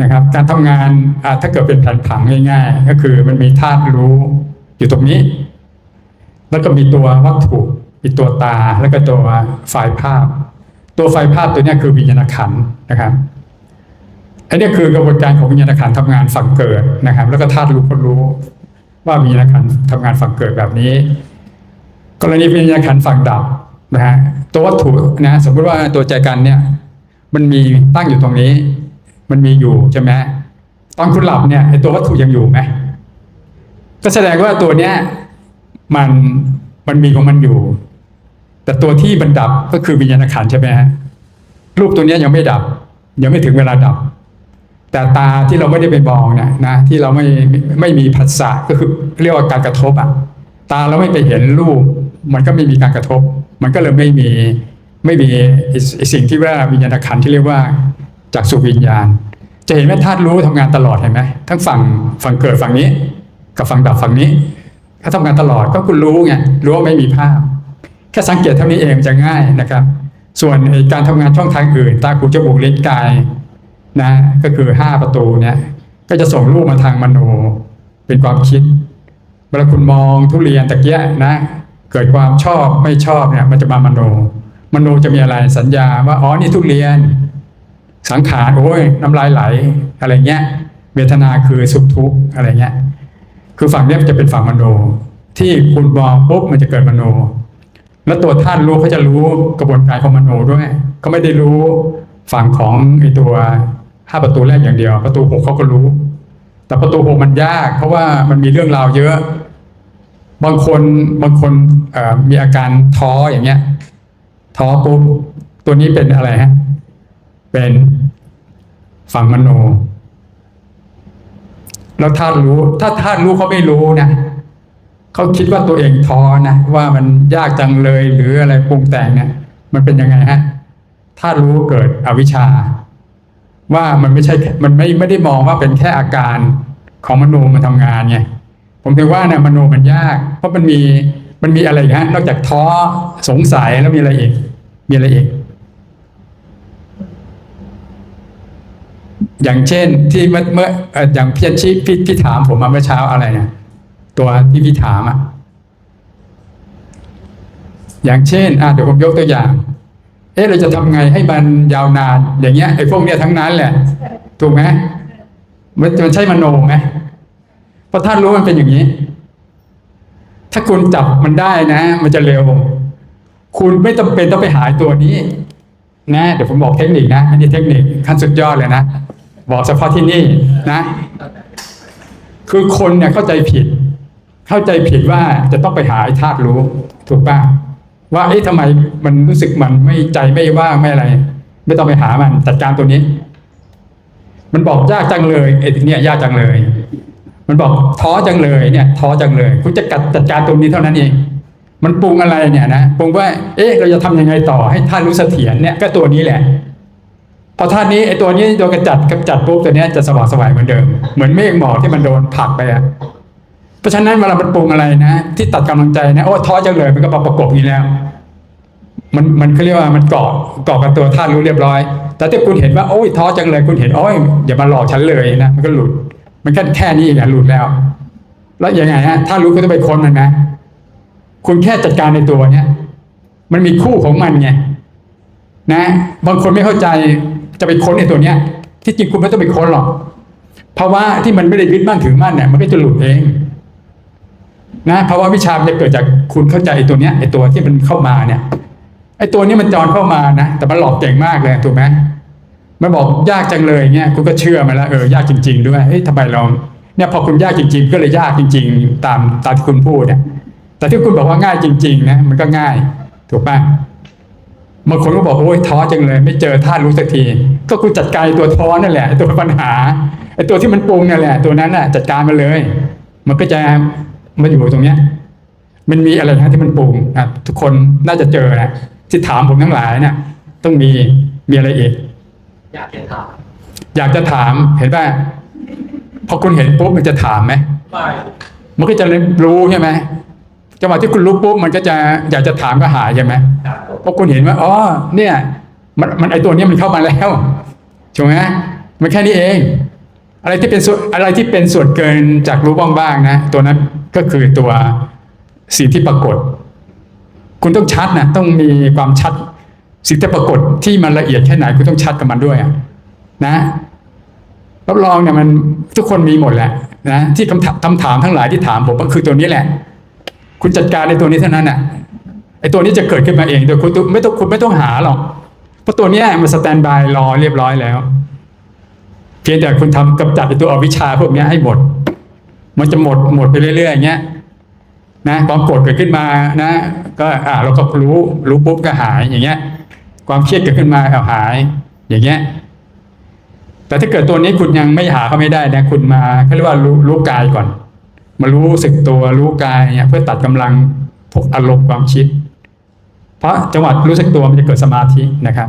นะครับการทำงานถ้าเกิดเป็นแผนผังง่าย ๆ ก็คือมันมีธาตุรู้อยู่ตรงนี้ แล้วก็มีตัววัตถุมีตัวตาแล้วก็ตัวไฟล์ภาพ ตัวไฟล์ภาพตัวนี้คือวิญญาณขันนะครับอันนี้คือกระบวนการของวิญญาณขันธ์ทำงานฝั่งเกิดนะครับ แล้วก็ธาตุรู้ก็รู้ ว่าวิญญาณขันทำงานฝั่งเกิดแบบนี้ กรณีวิญญาณขันฝั่งดับนะฮะตัววัตถุนะสมมติว่าตัวใจกันเนี่ย มันมีตั้งอยู่ตรงนี้ มันมีอยู่ใช่ไหมตอนคุณหลับเนี่ยไอตัววัตถุยังอยู่ไหมก็แสดงว่าตัวเนี้ยมันมันมีของมันอยู่ แต่ตัวที่มันดับก็คือวิญญาณขันใช่ไหมฮะรูปตัวเนี้ยยังไม่ดับ ยังไม่ถึงเวลาดับ แต่ตาที่เราไม่ได้ไปมองเนี่ยนะ ที่เราไม่ไม่มีผัสสะก็คือเรียกว่าการกระทบอะตาเราไม่ไปเห็นรูป มันก็ไม่มีการกระทบ มันก็เลยไม่มีไม่มีสิ่งที่ว่าวิญญาณขันที่เรียกว่า จากสุวิญญาณ จะเห็นไหมธาตุรู้ทำงานตลอดเห็นไหมทั้งฝั่งฝั่งเกิดฝั่งนี้ กับฝั่งดับฝั่งนี้เขาทำงานตลอดก็คุณรู้ไงรู้ว่าไม่มีภาพ แค่สังเกตเท่านี้เองจะง่ายนะครับ ส่วนการทำงานช่องทางอื่น ตาหูจมูกลิ้นกายนะก็คือห้าประตูเนี่ยก็จะส่งรูปมาทางมโนเป็นความคิดเวลาคุณมองทุเรียนตะเกียนะเกิดความชอบไม่ชอบเนี่ยมันจะมามโน มโนจะมีอะไรสัญญาว่าอ๋อนี่ทุเรียน สังขารโอ้ยน้ำลายไหลอะไรเงี้ย เวทนาคือสุขทุกข์อะไรเงี้ย คือฝั่งเนี้ยจะเป็นฝั่งมโน ที่คุณมองปุ๊บมันจะเกิดมโน แล้วตัวท่านรู้เขาจะรู้กระบวนการของมโนด้วยเขาไม่ได้รู้ฝั่งของไอตัวห้าประตูแรกอย่างเดียว ประตูหกเขาก็รู้ แต่ประตูหกมันยาก เพราะว่ามันมีเรื่องราวเยอะ บางคนบางคนมีอาการท้ออย่างเงี้ย ท้อปุ๊บตัวนี้เป็นอะไรฮะ เป็นฝั่งมโน แล้วท่านรู้ ถ้าท่านรู้เขาไม่รู้นะเขาคิดว่าตัวเองท้อนะว่ามันยากจังเลยหรืออะไรปรุงแต่งเนี่ย มันเป็นยังไงฮะถ้ารู้เกิดอวิชชา ว่ามันไม่ใช่มันไม่ไม่ได้มองว่าเป็นแค่อาการของมโนมันทำงานไงผมถือว่าเนี่ยมโนมันยาก เพราะมันมีมันมีอะไรฮะนอกจากท้อสงสัยแล้วมีอะไรอีกมีอะไรอีก อย่างเช่นที่เมื่อเมื่ออย่างพี่ชิพี่พี่ถามผมมาเมื่อเช้าอะไรเนี่ยตัวที่พี่ถามอะอย่างเช่นอะเดี๋ยวผมยกตัวอย่าง เอ๊ะเราจะทำไงให้มันยาวนาน อย่างเงี้ยไอ้พวกเนี้ยทั้งนั้นแหละ ถูกไหมมันมันใช่มโนไหมเพราะท่านรู้มันเป็นอย่างนี้ ถ้าคุณจับมันได้นะ มันจะเร็ว คุณไม่จำเป็นต้องไปหาไอ้ตัวนี้นะเดี๋ยวผมบอกเทคนิคนะอันนี้เทคนิคขั้นสุดยอดเลยนะ บอกเฉพาะที่นี่นะ คือคนเนี่ยเข้าใจผิด เข้าใจผิดว่าจะต้องไปหาไอ้ธาตุรู้ถูกป่ะว่าเอ๊ะทำไมมันรู้สึกมันไม่ใจไม่ว่างไม่อะไร ไม่ต้องไปหามันจัดการตัวนี้ มันบอกยากจังเลยไอ้เนี่ยยากจังเลย มันบอกท้อจังเลยเนี่ย ท้อจังเลยคุณจะกัดจัดการตรงนี้เท่านั้นเองมันปรุงอะไรเนี่ยนะปรุงว่า เอ๊ะ เราจะทำยังไงต่อให้ท่านรู้เสถียรเนี่ยก็ตัวนี้แหละ พอท่านนี้ไอ้ตัวนี้โดนกระจัดกำจัดปุ๊บตัวนี้จะสว่างสวายเหมือนเดิม เหมือนเมฆหมอกที่มันโดนผลักไปอะเพราะฉะนั้นเวลามันปรุงอะไรนะ ที่ตัดกำลังใจนะโอ้ท้อจังเลยมันก็มาประกบนี้แล้ว มันมันเขาเรียกว่ามันเกาะเกาะกับตัวท่านรู้เรียบร้อย แต่ถ้าคุณเห็นว่าโอ้ยท้อจังเลย คุณเห็นโอ้ยอย่ามาหลอกฉันเลยนะมันก็หลุด มันแค่แค่นี้เองอะหลุดแล้ว แล้วยังไงฮะถ้ารู้ก็ต้องไปค้นมันนะคุณแค่จัดการในตัวเนี้ยมันมีคู่ของมันไงนะ บางคนไม่เข้าใจ จะไปค้นในตัวเนี้ย ที่จริงคุณไม่ต้องไปค้นหรอกเพราะว่าที่มันไม่ได้ยึดมั่นถือมั่นเนี่ยมันก็จะหลุดเองนะเพราะว่าวิชาจะเกิดจากคุณเข้าใจไอ้ตัวเนี้ยไอ้ตัวที่มันเข้ามาเนี่ยไอ้ตัวนี้มันจอนเข้ามานะแต่มันหลอกเก่งมากเลยถูกไหมมันบอกยากจังเลยเงี้ยคุณก็เชื่อมันแล้วเออยากจริง ๆ ด้วยเฮ้ยทำไมเราเนี่ยพอคุณยากจริง ๆ ก็เลยยากจริง ๆ ตามตามที่คุณพูดเนี่ยแต่ที่คุณบอกว่าง่ายจริง ๆ นะมันก็ง่ายถูกป่ะ บางคนก็บอกโอ้ยท้อจังเลย ไม่เจอท่ารู้สักที ก็คุณจัดการไอ้ตัวท้อนั่นแหละไอ้ตัวปัญหาไอ้ตัวที่มันปรุงนั่นแหละ ตัวนั้นน่ะจัดการมันเลย มันก็จะมาอยู่ตรงเนี้ย มันมีอะไรนะที่มันปรุงอะทุกคนน่าจะเจอนะที่ถามผมทั้งหลายเนี่ยต้องมีมีอะไรอีก อยากจะถามอยากจะถามเห็นป่ะพอคุณเห็นปุ๊บมันจะถามไหมไม่มันก็จะรู้ใช่ไหมจังหวะที่คุณรู้ปุ๊บมันก็จะอยากจะถามก็หายใช่ไหมครับ เพราะคุณเห็นว่าอ๋อเนี่ยมันมันไอตัวนี้มันเข้ามาแล้วถูกไหมมันแค่นี้เอง อะไรที่เป็นส่วนอะไรที่เป็นส่วนเกินจากรู้บ้างๆนะ ตัวนั้นก็คือตัวสิ่งที่ปรากฏ คุณต้องชัดนะต้องมีความชัด สิ่งที่ปรากฏที่มันละเอียดแค่ไหนคุณต้องชัดกับมันด้วยอะนะรับรองเนี่ยมันทุกคนมีหมดแหละนะที่คำถามคำถามทั้งหลายที่ถามผมก็คือตัวนี้แหละ คุณจัดการในตัวนี้เท่านั้นน่ะ ไอ้ตัวนี้จะเกิดขึ้นมาเองโดยคุณไม่ต้องคุณไม่ต้องหาหรอกเพราะตัวนี้มันสแตนบายรอเรียบร้อยแล้ว เพียงแต่คุณทำกำจัดตัวอวิชชาพวกนี้ให้หมด มันจะหมดหมดไปเรื่อยๆอย่างเงี้ยนะความโกรธเกิดขึ้นมานะ ก็อ่าเราก็รู้รู้ปุ๊บก็หายอย่างเงี้ย ความเครียดเกิดขึ้นมาเอาหาย อย่างเงี้ย แต่ถ้าเกิดตัวนี้คุณยังไม่หาเขาไม่ได้นะคุณมาเขาเรียกว่ารู้รู้กายก่อน มารู้สึกตัวรู้กายเนี่ยเพื่อตัดกำลังพวกอารมณ์ความคิด เพราะจังหวะรู้สึกตัวมันจะเกิดสมาธินะครับ